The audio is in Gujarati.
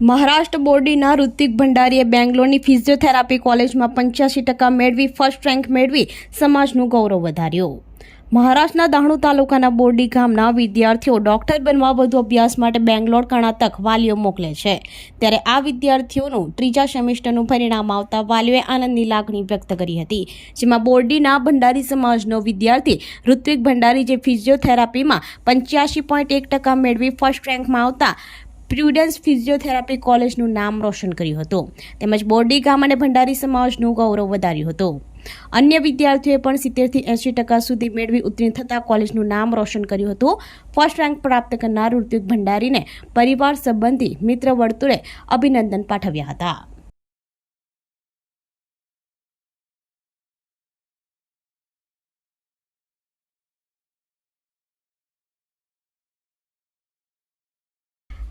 મહારાષ્ટ્ર બોર્ડીના ઋત્વિક ભંડારીએ બેંગ્લોરની ફિઝિયોથેરાપી કોલેજમાં પંચ્યાસી ટકા મેળવી, ફર્સ્ટ રેન્ક મેળવી, સમાજનું ગૌરવ વધાર્યું. મહારાષ્ટ્રના દાહણુ તાલુકાના બોરડી ગામના વિદ્યાર્થીઓ ડોક્ટર બનવા વધુ અભ્યાસ માટે બેંગ્લોર કર્ણાટક વાલીઓ મોકલે છે. ત્યારે આ વિદ્યાર્થીઓનું ત્રીજા સેમેસ્ટરનું પરિણામ આવતા વાલીઓએ આનંદની લાગણી વ્યક્ત કરી હતી. જેમાં બોરડીના ભંડારી સમાજનો વિદ્યાર્થી ઋત્વિક ભંડારી જે ફિઝિયોથેરાપીમાં પંચ્યાસી પોઈન્ટ એક ટકા મેળવી, ફર્સ્ટ રેન્કમાં આવતા પ્રુડન્સ ફિઝિયોથેરાપી કોલેજનું નામ રોશન કર્યું હતું. તેમજ બોરડી ગામ અને ભંડારી સમાજનું ગૌરવ વધાર્યું હતું. અન્ય વિદ્યાર્થીઓએ પણ સિત્તેરથી એંશી ટકા સુધી મેળવી ઉત્તીર્ણ થતાં કોલેજનું નામ રોશન કર્યું હતું. ફર્સ્ટ રેન્ક પ્રાપ્ત કરનાર ઋત્વિક ભંડારીને પરિવાર સંબંધી મિત્ર વર્તુળે અભિનંદન પાઠવ્યા હતા.